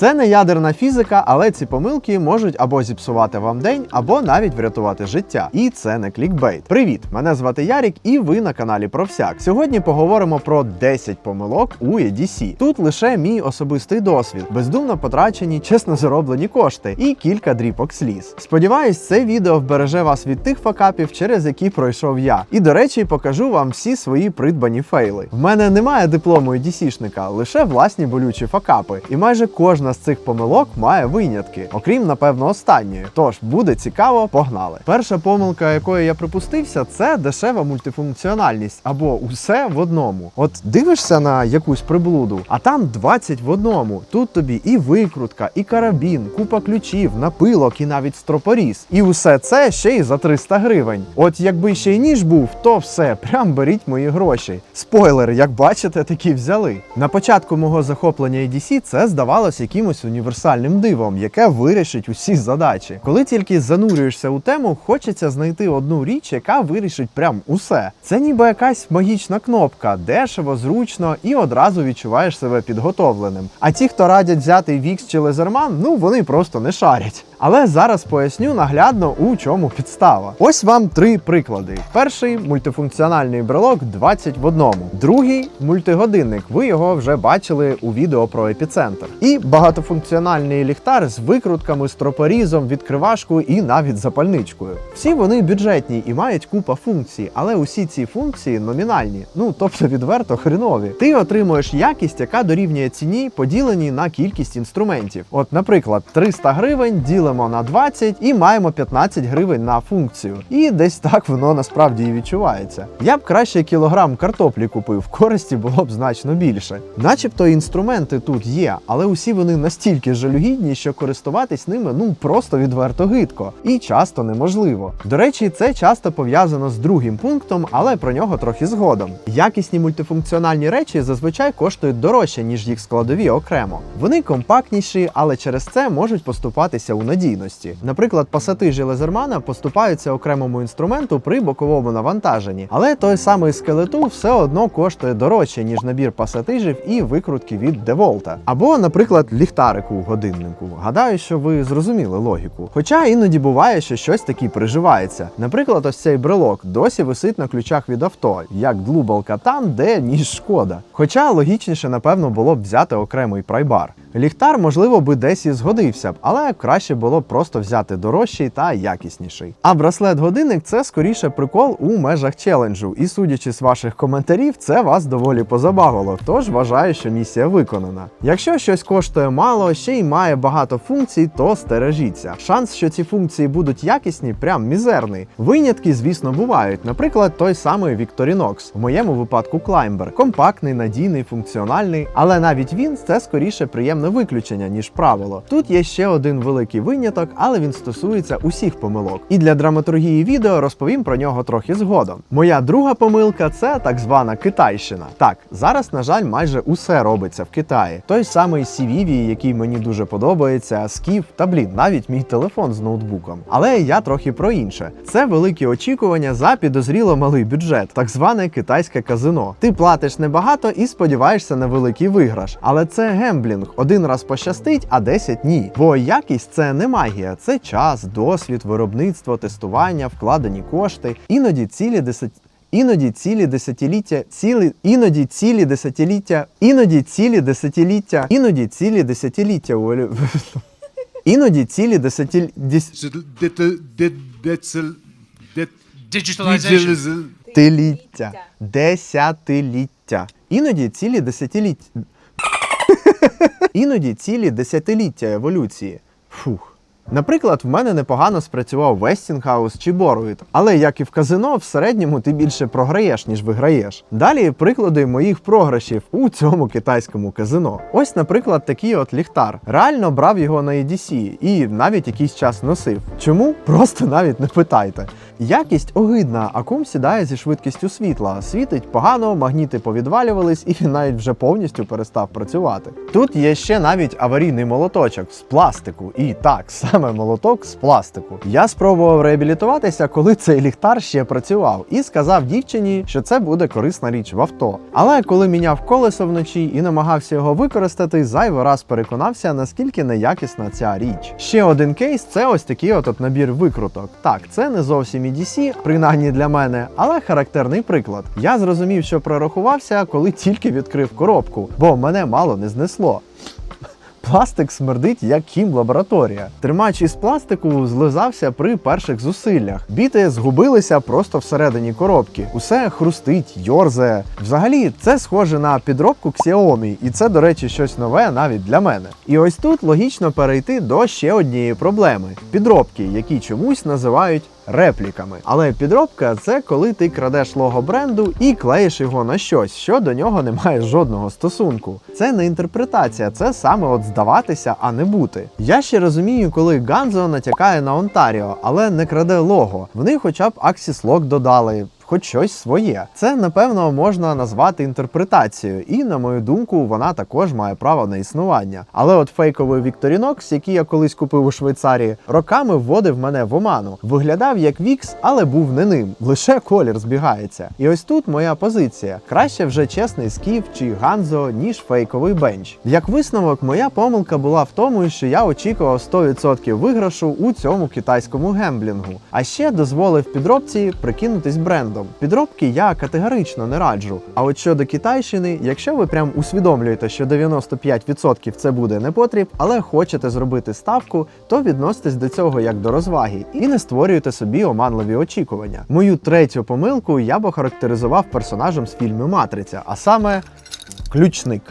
Це не ядерна фізика, але ці помилки можуть або зіпсувати вам день, або навіть врятувати життя. І це не клікбейт. Привіт! Мене звати Ярік, і ви на каналі Про всяк. Сьогодні поговоримо про 10 помилок у EDC. Тут лише мій особистий досвід, бездумно потрачені, чесно зароблені кошти і кілька дріпок сліз. Сподіваюсь, це відео вбереже вас від тих факапів, через які пройшов я. І до речі, покажу вам всі свої придбані фейли. В мене немає диплому EDC-шника, лише власні болючі факапи. І майже кожна з цих помилок має винятки, окрім напевно останньої. Тож буде цікаво, погнали. Перша помилка, якої я припустився, це дешева мультифункціональність або усе в одному. От дивишся на якусь приблуду, а там 20 в одному. Тут тобі і викрутка, і карабін, купа ключів, напилок, і навіть стропоріз. І усе це ще й за 300 гривень. От якби ще й ніж був, то все, прям беріть мої гроші. Спойлер, як бачите, такі взяли. На початку мого захоплення EDC це здавалось якимось універсальним дивом, яке вирішить усі задачі. Коли тільки занурюєшся у тему, хочеться знайти одну річ, яка вирішить прям усе. Це ніби якась магічна кнопка, дешево, зручно і одразу відчуваєш себе підготовленим. А ті, хто радять взяти Вікс чи Лезерман, ну вони просто не шарять. Але зараз поясню наглядно, у чому підстава. Ось вам три приклади: перший мультифункціональний брелок 20 в одному, другий мультигодинник. Ви його вже бачили у відео про епіцентр. І багатофункціональний ліхтар з викрутками, стропорізом, відкривашкою і навіть запальничкою. Всі вони бюджетні і мають купа функцій, але усі ці функції номінальні, ну тобто відверто хренові. Ти отримуєш якість, яка дорівнює ціні, поділеній на кількість інструментів. От, наприклад, 300 гривень ділимо на 20 і маємо 15 гривень на функцію. І десь так воно насправді і відчувається. Я б краще кілограм картоплі купив, користі було б значно більше. Начебто інструменти тут є, але усі вони настільки жалюгідні, що користуватись ними ну просто відверто гидко і часто неможливо. До речі, це часто пов'язано з другим пунктом, але про нього трохи згодом. Якісні мультифункціональні речі зазвичай коштують дорожче, ніж їх складові окремо. Вони компактніші, але через це можуть поступатися у надійності. Наприклад, пасатижі лезермана поступаються окремому інструменту при боковому навантаженні, але той самий скелету все одно коштує дорожче, ніж набір пасатижів і викрутки від Деволта. Або, наприклад, ліхтарику у годиннику. Гадаю, що ви зрозуміли логіку. Хоча іноді буває, що щось таки приживається. Наприклад, ось цей брелок досі висить на ключах від авто, як длубалка там, де ніж шкода. Хоча логічніше, напевно, було б взяти окремий прайбар. Ліхтар, можливо, би десь і згодився б, але краще було б просто взяти дорожчий та якісніший. А браслет-годинник це скоріше прикол у межах челенджу. І судячи з ваших коментарів, це вас доволі позабавило. Тож вважаю, що місія виконана. Якщо щось коштує мало, ще й має багато функцій, то стережіться. Шанс, що ці функції будуть якісні, прям мізерний. Винятки, звісно, бувають. Наприклад, той самий Victorinox, в моєму випадку Climber. компактний, надійний, функціональний, але навіть він це скоріше приємне виключення, ніж правило. Тут є ще один великий виняток, але він стосується усіх помилок. І для драматургії відео розповім про нього трохи згодом. Моя друга помилка це так звана Китайщина. Так, зараз, на жаль, майже усе робиться в Китаї. Той самий CVV, який мені дуже подобається, Скіф та блін, навіть мій телефон з ноутбуком. Але я трохи про інше. Це великі очікування за підозріло малий бюджет, так зване китайське казино. Ти платиш небагато і сподіваєшся на великий виграш. Але це гемблінг. Один раз пощастить, а 10 ні. Бо якість це не магія, це час, досвід, виробництво, тестування, вкладені кошти, іноді цілі десять. Іноді цілі десятиліття, цілі, іноді цілі десятиліття, іноді цілі десятиліття, іноді цілі десятиліття. Олю- Іноді цілі. Digitalization. Десятиліття. Десятиліття. Іноді цілі десятиліття. Іноді цілі десятиліття еволюції. Фух. Наприклад, в мене непогано спрацював Westinghouse чи Boruit, але як і в казино, в середньому ти більше програєш, ніж виграєш. Далі приклади моїх програшів у цьому китайському казино. Ось, наприклад, такий от ліхтар. Реально брав його на EDC і навіть якийсь час носив. Чому? Просто навіть не питайте. Якість огидна, акум сідає зі швидкістю світла. Світить погано, магніти повідвалювались, і навіть вже повністю перестав працювати. Тут є ще навіть аварійний молоточок з пластику. І так, саме саме молоток з пластику. Я спробував реабілітуватися, коли цей ліхтар ще працював, і сказав дівчині, що це буде корисна річ в авто. Але коли міняв колесо вночі і намагався його використати, зайвий раз переконався, наскільки неякісна ця річ. Ще один кейс це ось такий от, набір викруток. Так, це не зовсім EDC, принаймні для мене, але характерний приклад. Я зрозумів, що прорахувався, коли тільки відкрив коробку, бо мене мало не знесло. Пластик смердить як хімлабораторія. Тримач із пластику злизався при перших зусиллях. Біти згубилися просто всередині коробки. Усе хрустить, йорзає. Взагалі, це схоже на підробку Xiaomi, і це, до речі, щось нове навіть для мене. І ось тут логічно перейти до ще однієї проблеми: підробки, які чомусь називають. Репліками, але підробка це коли ти крадеш лого бренду і клеїш його на щось, що до нього не має жодного стосунку. Це не інтерпретація, це саме от здаватися, а не бути. Я ще розумію, коли Ганзо натякає на Онтаріо, але не краде лого. Вони хоча б Аксіс Лок додали. Хоч щось своє. Це напевно можна назвати інтерпретацією, і на мою думку, вона також має право на існування. Але от фейковий Victorinox, який я колись купив у Швейцарії, роками вводив мене в оману. Виглядав як Вікс, але був не ним. Лише колір збігається. І ось тут моя позиція: краще вже чесний скіф чи ганзо, ніж фейковий бенч. Як висновок, моя помилка була в тому, що я очікував 100% виграшу у цьому китайському гемблінгу, а ще дозволив підробці прикинутись брендом. Підробки я категорично не раджу. А от щодо китайщини, якщо ви прям усвідомлюєте, що 95% це буде непотріб, але хочете зробити ставку, то відноситесь до цього як до розваги і не створюєте собі оманливі очікування. Мою третю помилку я б охарактеризував персонажем з фільму Матриця, а саме ключник.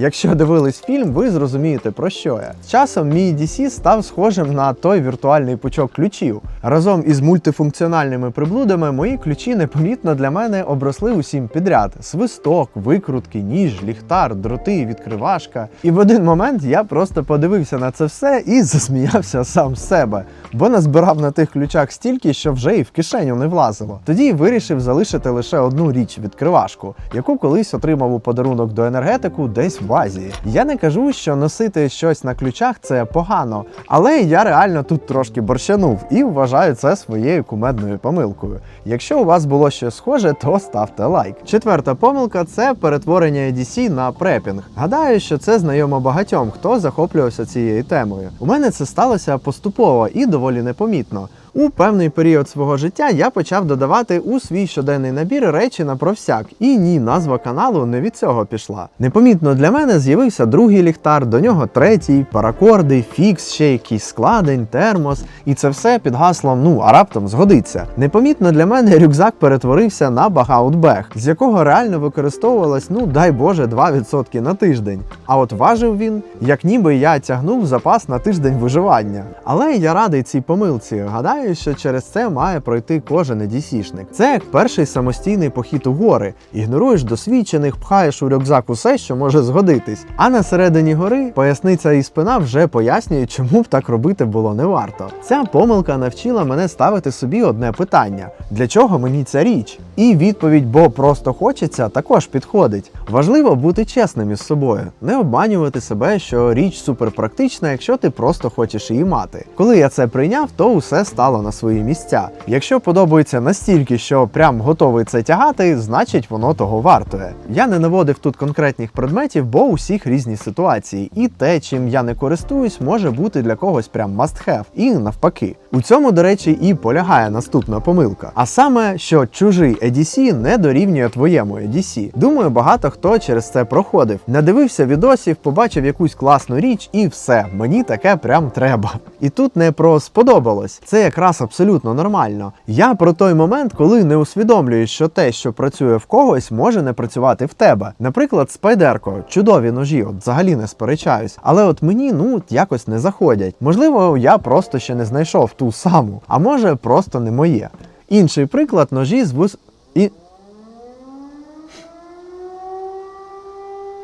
Якщо дивились фільм, ви зрозумієте про що я. З часом мій DC став схожим на той віртуальний пучок ключів. Разом із мультифункціональними приблудами мої ключі непомітно для мене обросли усім підряд: свисток, викрутки, ніж, ліхтар, дроти, відкривашка. І в один момент я просто подивився на це все і засміявся сам себе, бо назбирав на тих ключах стільки, що вже і в кишеню не влазило. Тоді вирішив залишити лише одну річ відкривашку, яку колись отримав у подарунок до енергетику десь в Азії. Я не кажу, що носити щось на ключах це погано, але я реально тут трошки борщанув і вважаю це своєю кумедною помилкою. Якщо у вас було щось схоже, то ставте лайк. Четверта помилка це перетворення EDC на препінг. Гадаю, що це знайомо багатьом, хто захоплювався цією темою. У мене це сталося поступово і доволі непомітно. У певний період свого життя я почав додавати у свій щоденний набір речі на провсяк. І ні, назва каналу не від цього пішла. Непомітно для мене з'явився другий ліхтар, до нього третій, паракорди, фікс, ще якийсь складень, термос. І це все під гаслом ну а раптом згодиться. Непомітно для мене рюкзак перетворився на багаутбег, з якого реально використовувалось, ну дай Боже, 2% на тиждень. А от важив він, як ніби я тягнув запас на тиждень виживання. Але я радий цій помилці. Гадаю, що через це має пройти кожен едісішник. Це як перший самостійний похід у гори. Ігноруєш досвідчених, пхаєш у рюкзак усе, що може згодитись. А на середині гори поясниця і спина вже пояснюють, чому б так робити було не варто. Ця помилка навчила мене ставити собі одне питання: для чого мені ця річ? І відповідь, бо просто хочеться, також підходить. Важливо бути чесним із собою, не обманювати себе, що річ суперпрактична, якщо ти просто хочеш її мати. Коли я це прийняв, то усе стало на свої місця. Якщо подобається настільки, що прям готовий це тягати, значить воно того вартує. Я не наводив тут конкретних предметів, бо у всіх різні ситуації, і те, чим я не користуюсь, може бути для когось прям must have, і навпаки. У цьому, до речі, і полягає наступна помилка. А саме, що чужий EDC не дорівнює твоєму EDC. Думаю, багато хто через це проходив. Надивився відосів, побачив якусь класну річ, і все, мені таке прям треба. І тут не про сподобалось. Це якраз абсолютно нормально. Я про той момент, коли не усвідомлюєш, що те, що працює в когось, може не працювати в тебе. Наприклад, спайдерко, чудові ножі, от взагалі не сперечаюсь. Але от мені ну якось не заходять. Можливо, я просто ще не знайшов ту саму, а може просто не моє. Інший приклад ножі з вус... І...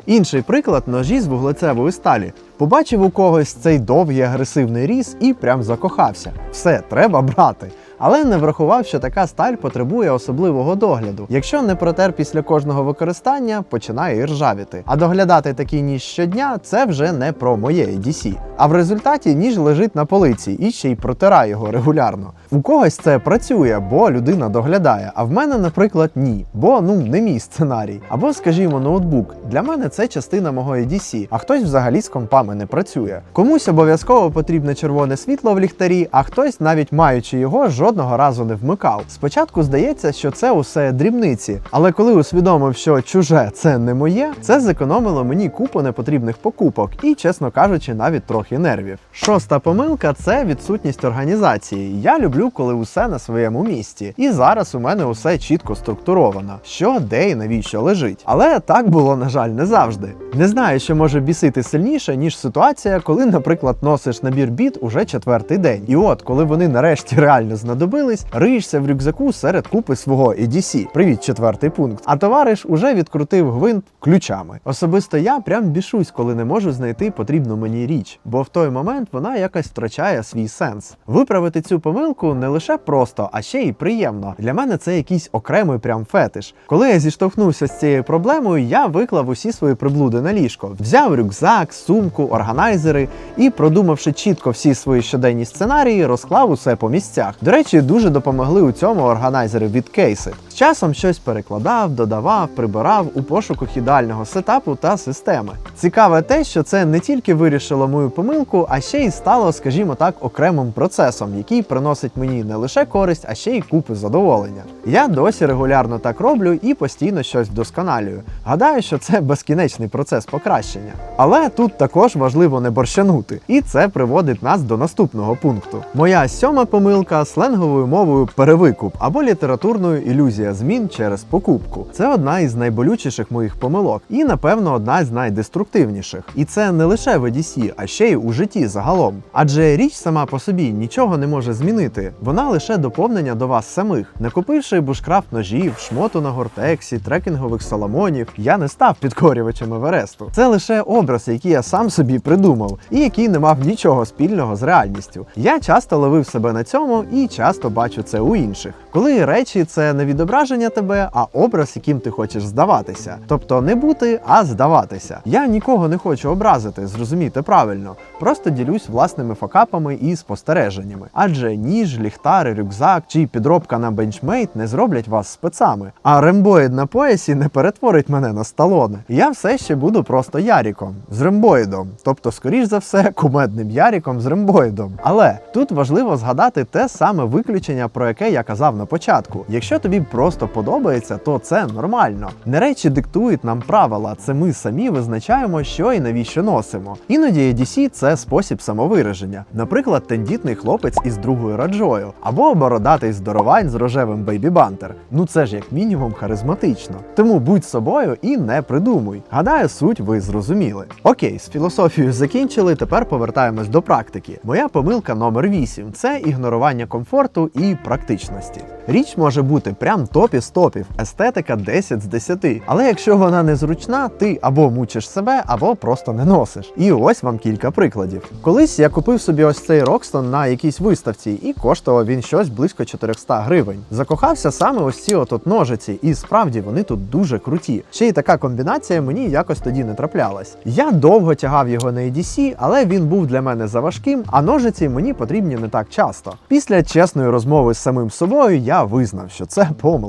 Інший приклад ножі з вуглецевої сталі. Побачив у когось цей довгий агресивний різ і прям закохався. Все, треба брати. Але не врахував, що така сталь потребує особливого догляду. Якщо не протер після кожного використання, починає і ржавіти. А доглядати такий ніж щодня це вже не про моє EDC. А в результаті ніж лежить на полиці і ще й протирає його регулярно. У когось це працює, бо людина доглядає. А в мене, наприклад, ні, бо ну не мій сценарій. Або, скажімо, ноутбук. Для мене це частина мого EDC, а хтось взагалі з компами не працює. Комусь обов'язково потрібне червоне світло в ліхтарі, а хтось, навіть маючи його, жодного разу не вмикав. Спочатку здається, що це усе дрібниці, але коли усвідомив, що чуже це не моє, це зекономило мені купу непотрібних покупок і, чесно кажучи, навіть трохи нервів. Шоста помилка це відсутність організації. Я люблю, коли усе на своєму місці. І зараз у мене усе чітко структуровано, що де і навіщо лежить. Але так було, на жаль, не завжди. Не знаю, що може бісити сильніше, ніж ситуація, коли, наприклад, носиш набір біт уже четвертий день. І от, коли вони нарешті реально знадобились, риєшся в рюкзаку серед купи свого EDC. Привіт, четвертий пункт. А товариш уже відкрутив гвинт ключами. Особисто я прям бішусь, коли не можу знайти потрібну мені річ, бо в той момент вона якось втрачає свій сенс. Виправити цю помилку не лише просто, а ще й приємно. Для мене це якийсь окремий прям фетиш. Коли я зіштовхнувся з цією проблемою, я виклав усі свої приблуди на ліжко, взяв рюкзак, сумку, органайзери і, продумавши чітко всі свої щоденні сценарії, розклав усе по місцях. До речі, дуже допомогли у цьому органайзери від Кейси. Часом щось перекладав, додавав, прибирав у пошуках ідеального сетапу та системи. Цікаве те, що це не тільки вирішило мою помилку, а ще й стало, скажімо так, окремим процесом, який приносить мені не лише користь, а ще й купи задоволення. Я досі регулярно так роблю і постійно щось вдосконалюю. Гадаю, що це безкінечний процес покращення. Але тут також важливо не борщанути, і це приводить нас до наступного пункту. Моя сьома помилка сленговою мовою перевикуп або літературною ілюзія змін через покупку. Це одна із найболючіших моїх помилок, і напевно одна з найдеструктивніших. І це не лише в EDC, а ще й у житті загалом. Адже річ сама по собі нічого не може змінити. Вона лише доповнення до вас самих. Не купивши бушкрафт ножів, шмоту на гортексі, трекінгових соломонів, я не став підкорювачем Евересту. Це лише образ, який я сам собі придумав, і який не мав нічого спільного з реальністю. Я часто ловив себе на цьому і часто бачу це у інших. Коли речі це не відображення тебе, а образ, яким ти хочеш здаватися. Тобто не бути, а здаватися. Я нікого не хочу образити, зрозумійте правильно. Просто ділюсь власними факапами і спостереженнями. Адже ніж, ліхтар, рюкзак чи підробка на бенчмейт не зроблять вас спецами. А рембоїд на поясі не перетворить мене на сталоне. Я все ще буду просто Яріком з рембоїдом. Тобто, скоріш за все, кумедним Яріком з рембоїдом. Але тут важливо згадати те саме виключення, про яке я казав на початку. Якщо тобі просто подобається, то це нормально. Не речі диктують нам правила, це ми самі визначаємо, що і навіщо носимо. Іноді EDC – це спосіб самовираження. Наприклад, тендітний хлопець із другою раджою, або бородатий здоровань з рожевим бейбі-бантер. Ну це ж як мінімум харизматично. Тому будь собою і не придумуй. Гадаю, суть ви зрозуміли. Окей, з філософією закінчили. Тепер повертаємось до практики. Моя помилка номер 8 це ігнорування комфорту і практичності. Річ може бути прям топ із топів, естетика 10 з 10. Але якщо вона незручна, ти або мучиш себе, або просто не носиш. І ось вам кілька прикладів. Колись я купив собі ось цей Рокстон на якійсь виставці, і коштував він щось близько 400 гривень. Закохався саме ось ці от ножиці, і справді вони тут дуже круті. Ще й така комбінація мені якось тоді не траплялась. Я довго тягав його на EDC, але він був для мене заважким, а ножиці мені потрібні не так часто. Після чесної розмови з самим собою я визнав, що це помилка.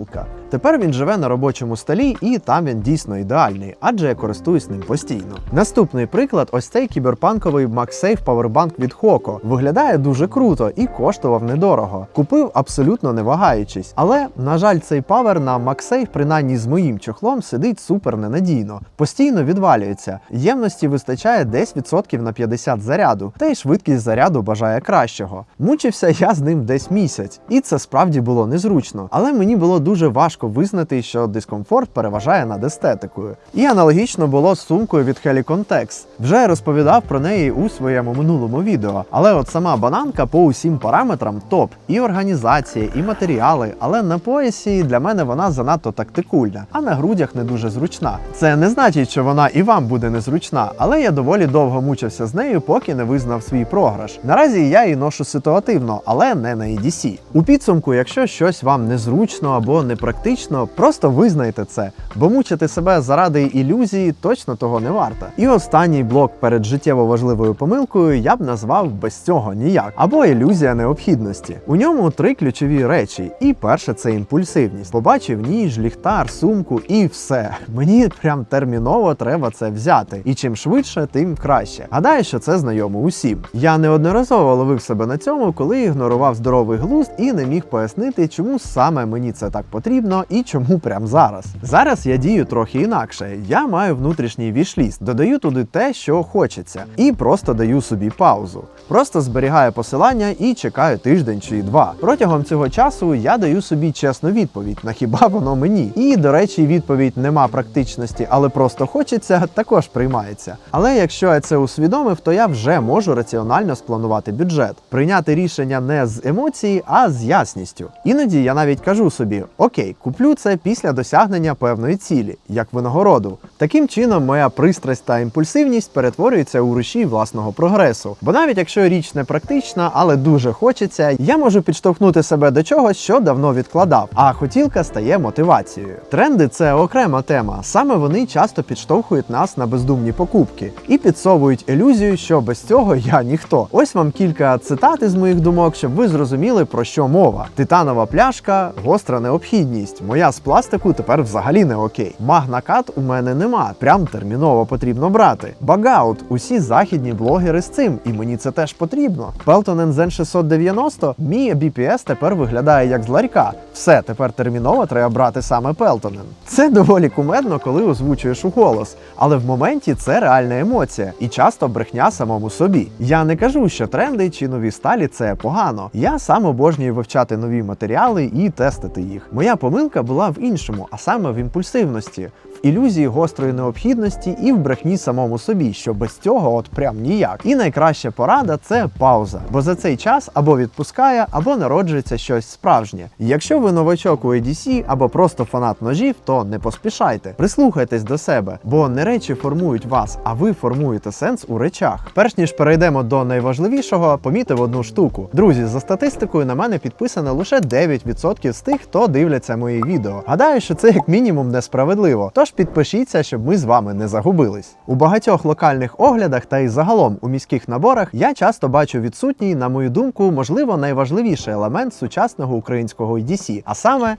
Тепер він живе на робочому столі, і там він дійсно ідеальний, адже я користуюсь ним постійно. Наступний приклад: ось цей кіберпанковий MagSafe Powerbank від Hoco. Виглядає дуже круто і коштував недорого. Купив абсолютно не вагаючись. Але, на жаль, цей павер на MagSafe, принаймні з моїм чохлом, сидить супер ненадійно. Постійно відвалюється. Ємності вистачає десь відсотків на 50 заряду, та й швидкість заряду бажає кращого. Мучився я з ним десь місяць, і це справді було незручно. Але мені було дуже важко визнати, що дискомфорт переважає над естетикою. І аналогічно було з сумкою від Helicontex. Вже розповідав про неї у своєму минулому відео. Але от сама бананка по усім параметрам топ. І організація, і матеріали. Але на поясі для мене вона занадто тактикульна, а на грудях не дуже зручна. Це не значить, що вона і вам буде незручна, але я доволі довго мучився з нею, поки не визнав свій програш. Наразі я її ношу ситуативно, але не на EDC. У підсумку, якщо щось вам незручно або непрактично, просто визнайте це, бо мучити себе заради ілюзії точно того не варто. І останній блок перед життєво важливою помилкою я б назвав без цього ніяк, або ілюзія необхідності. У ньому три ключові речі. І перше це імпульсивність. Побачив ніж, ліхтар, сумку і все. Мені прям терміново треба це взяти. І чим швидше, тим краще. Гадаю, що це знайомо усім. Я неодноразово ловив себе на цьому, коли ігнорував здоровий глузд і не міг пояснити, чому саме мені це так потрібно і чому прямо зараз. Зараз я дію трохи інакше. Я маю внутрішній вішліст, додаю туди те, що хочеться, і просто даю собі паузу. Просто зберігаю посилання і чекаю тиждень чи два. Протягом цього часу я даю собі чесну відповідь, на хіба воно мені. І, до речі, відповідь нема практичності, але просто хочеться, також приймається. Але якщо я це усвідомив, то я вже можу раціонально спланувати бюджет, прийняти рішення не з емоції, а з ясністю. Іноді я навіть кажу собі: окей, куплю це після досягнення певної цілі, як винагороду. Таким чином, моя пристрасть та імпульсивність перетворюються у рушій власного прогресу. Бо навіть якщо річ не практична, але дуже хочеться, я можу підштовхнути себе до чогось, що давно відкладав, а хотілка стає мотивацією. Тренди це окрема тема. Саме вони часто підштовхують нас на бездумні покупки і підсовують ілюзію, що без цього я ніхто. Ось вам кілька цитат із моїх думок, щоб ви зрозуміли про що мова. Титанова пляшка, гостра необхідність. Моя з пластику тепер взагалі не окей. Магнакат у мене нема. Прям терміново потрібно брати. Багаут, усі західні блогери з цим, і мені це теж потрібно. Pelton NZen 690, мій BPS тепер виглядає як з ларька. Все, тепер терміново треба брати саме Peltonen. Це доволі кумедно, коли озвучуєш у голос, але в моменті це реальна емоція і часто брехня самому собі. Я не кажу, що тренди чи нові сталі це погано. Я сам обожнюю вивчати нові матеріали і тестити їх. Моя помилка була в іншому, а саме в імпульсивності. В ілюзії гострої необхідності і в брехні самому собі, що без цього от прям ніяк. І найкраща порада це пауза, бо за цей час або відпускає, або народжується щось справжнє. Якщо ви новачок у EDC або просто фанат ножів, то не поспішайте. Прислухайтесь до себе, бо не речі формують вас, а ви формуєте сенс у речах. Перш ніж перейдемо до найважливішого, помітив одну штуку. Друзі, за статистикою на мене підписано лише 9% з тих, хто дивляться мої відео. Гадаю, що це як мінімум несправедливо. Тож підпишіться, щоб ми з вами не загубились. У багатьох локальних оглядах та й загалом у міських наборах я часто бачу відсутній, на мою думку, можливо, найважливіший елемент сучасного українського EDC, а саме.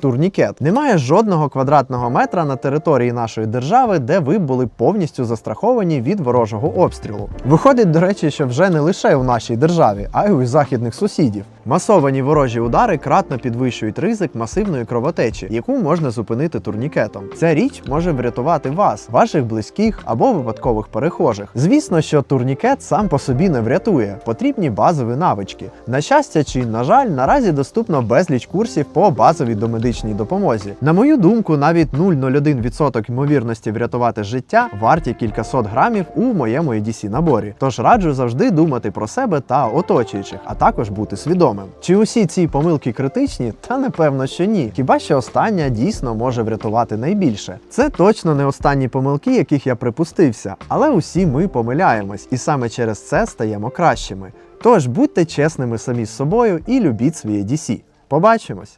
Турнікет немає жодного квадратного метра на території нашої держави, де ви були повністю застраховані від ворожого обстрілу. Виходить, до речі, що вже не лише у нашій державі, а й у західних сусідів. Масовані ворожі удари кратно підвищують ризик масивної кровотечі, яку можна зупинити турнікетом. Ця річ може врятувати вас, ваших близьких або випадкових перехожих. Звісно, що турнікет сам по собі не врятує, потрібні базові навички. На щастя чи на жаль, наразі доступно безліч курсів по базовій домедичній допомозі. На мою думку, навіть 0,01% ймовірності врятувати життя варті кількасот грамів у моєму EDC наборі. Тож раджу завжди думати про себе та оточуючих, а також бути свідомим. Чи усі ці помилки критичні? Та напевно, що ні. Хіба що остання дійсно може врятувати найбільше. Це точно не останні помилки, яких я припустився, але усі ми помиляємось, і саме через це стаємо кращими. Тож будьте чесними самі з собою і любіть своє DC. Побачимось!